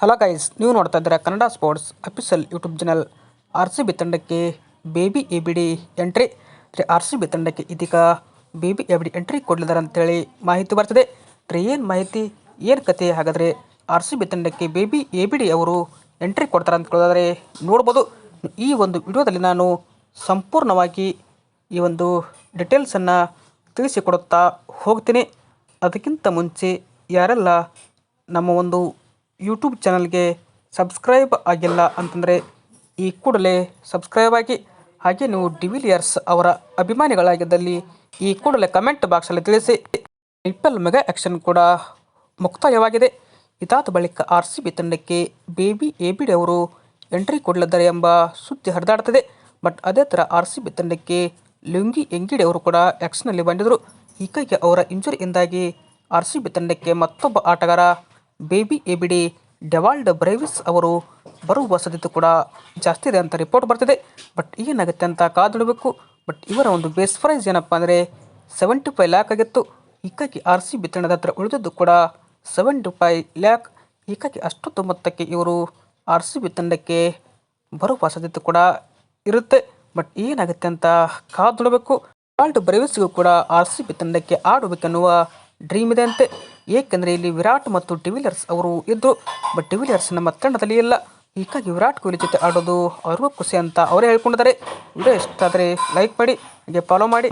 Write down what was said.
Hello guys ನೀವು ನೋಡ್ತಾ ಇದ್ದೀರಾ Kannada sports official YouTube channel R C B ತಂಡಕ್ಕೆ baby A B D entry R C B ತಂಡಕ್ಕೆ ಇದೀಗ baby A B D entry ಕೊಡ್ಲಿದ್ದಾರೆ ಅಂತೇಳಿ ಮಾಹಿತಿ ಬರ್ತದೆ. ರೀ ಏನು ಮಾಹಿತಿ, ಏನು ಕತೆ ಹಾಗಾದರೆ ಆರ್ ಸಿ ಬಿ ತಂಡಕ್ಕೆ ಬೇಬಿ ಎ ಬಿ ಡಿ ಅವರು ಎಂಟ್ರಿ ಕೊಡ್ತಾರೆ ಅಂತ ಕೇಳಿದ್ರೆ ನೋಡ್ಬೋದು. ಈ ಒಂದು ವಿಡಿಯೋದಲ್ಲಿ ನಾನು ಸಂಪೂರ್ಣವಾಗಿ ಈ ಒಂದು ಡಿಟೇಲ್ಸನ್ನು ತಿಳಿಸಿಕೊಡುತ್ತಾ ಹೋಗ್ತೀನಿ. ಅದಕ್ಕಿಂತ ಮುಂಚೆ ಯಾರೆಲ್ಲ ನಮ್ಮ ಒಂದು ಯೂಟ್ಯೂಬ್ ಚಾನಲ್ಗೆ ಸಬ್ಸ್ಕ್ರೈಬ್ ಆಗಿಲ್ಲ ಅಂತಂದರೆ ಈ ಕೂಡಲೇ ಸಬ್ಸ್ಕ್ರೈಬ್ ಆಗಿ. ಹಾಗೆ ನೀವು ಡಿವಿಲಿಯರ್ಸ್ ಅವರ ಅಭಿಮಾನಿಗಳಾಗಿದ್ದಲ್ಲಿ ಈ ಕೂಡಲೇ ಕಮೆಂಟ್ ಬಾಕ್ಸಲ್ಲಿ ತಿಳಿಸಿ. ಐ ಮೆಗಾ ಆ್ಯಕ್ಷನ್ ಕೂಡ ಮುಕ್ತಾಯವಾಗಿದೆ. ಇದಾದ ಬಳಿಕ ಆರ್ ಸಿ ಬಿ ತಂಡಕ್ಕೆ ಬೇಬಿ ಎ ಬಿ ಡಿ ಅವರು ಎಂಟ್ರಿ ಕೊಡಲಿದ್ದಾರೆ ಎಂಬ ಸುದ್ದಿ ಹರಿದಾಡ್ತಿದೆ. ಬಟ್ ಅದೇ ಥರ ಆರ್ ಸಿ ಬಿ ತಂಡಕ್ಕೆ ಲುಂಗಿ ಎಂಗಿಡಿ ಅವರು ಕೂಡ ಆ್ಯಕ್ಷನಲ್ಲಿ ಬಂದಿದ್ದರು. ಹೀಗಾಗಿ ಅವರ ಇಂಜುರಿಯಿಂದಾಗಿ ಆರ್ ಸಿ ಬಿ ತಂಡಕ್ಕೆ ಮತ್ತೊಬ್ಬ ಆಟಗಾರ baby A B D Dewald Brevis ಅವರು ಬರುವ ಸಾಧ್ಯತೆ ಕೂಡ ಜಾಸ್ತಿ ಇದೆ ಅಂತ ರಿಪೋರ್ಟ್ ಬರ್ತಿದೆ. ಬಟ್ ಏನಾಗುತ್ತೆ ಅಂತ ಕಾದಿಡಬೇಕು ಬಟ್ ಇವರ ಒಂದು ಬೇಸ್ ಪ್ರೈಸ್ ಏನಪ್ಪ ಅಂದರೆ ಸೆವೆಂಟಿ ಫೈವ್ ಲ್ಯಾಕ್ ಆಗಿತ್ತು. ಈಕಾಗಿ ಆರ್ ಸಿ ಬಿ ತಂಡದ ಹತ್ರ ಉಳಿದದ್ದು ಕೂಡ ಸೆವೆಂಟಿ ಫೈ ಲ್ಯಾಕ್ ಈಕಾಗಿ ಅಷ್ಟೊತ್ತು ಮೊತ್ತಕ್ಕೆ ಇವರು ಆರ್ ಸಿ ಬಿ ತಂಡಕ್ಕೆ ಬರುವ ಸಾಧ್ಯತೆ ಕೂಡ ಇರುತ್ತೆ. ಬಟ್ ಏನಾಗುತ್ತೆ ಅಂತ ಕಾದುಡಬೇಕು ಡೆವಾಲ್ಡ್ ಬ್ರೈವಿಸ್ಗೂ ಕೂಡ ಆರ್ ಸಿ ಬಿ ತಂಡಕ್ಕೆ ಆಡಬೇಕೆನ್ನುವ ಡ್ರೀಮ್ ಇದೆ ಅಂತೆ. ಏಕೆಂದರೆ ಇಲ್ಲಿ ವಿರಾಟ್ ಮತ್ತು ಟಿವಿಲಿಯರ್ಸ್ ಅವರು ಇದ್ದರು ಬಟ್ ಟಿವಿಲಿಯರ್ಸ್ ನಮ್ಮ ತಂಡದಲ್ಲಿ ಇಲ್ಲ. ಹೀಗಾಗಿ ವಿರಾಟ್ ಕೊಹ್ಲಿ ಜೊತೆ ಆಡೋದು ಅವ್ರಿಗೂ ಖುಷಿ ಅಂತ ಅವರೇ ಹೇಳ್ಕೊಂಡಿದ್ದಾರೆ. ವಿಡಿಯೋ ಇಷ್ಟ ಆದರೆ ಲೈಕ್ ಮಾಡಿ, ಹಾಗೆ ಫಾಲೋ ಮಾಡಿ.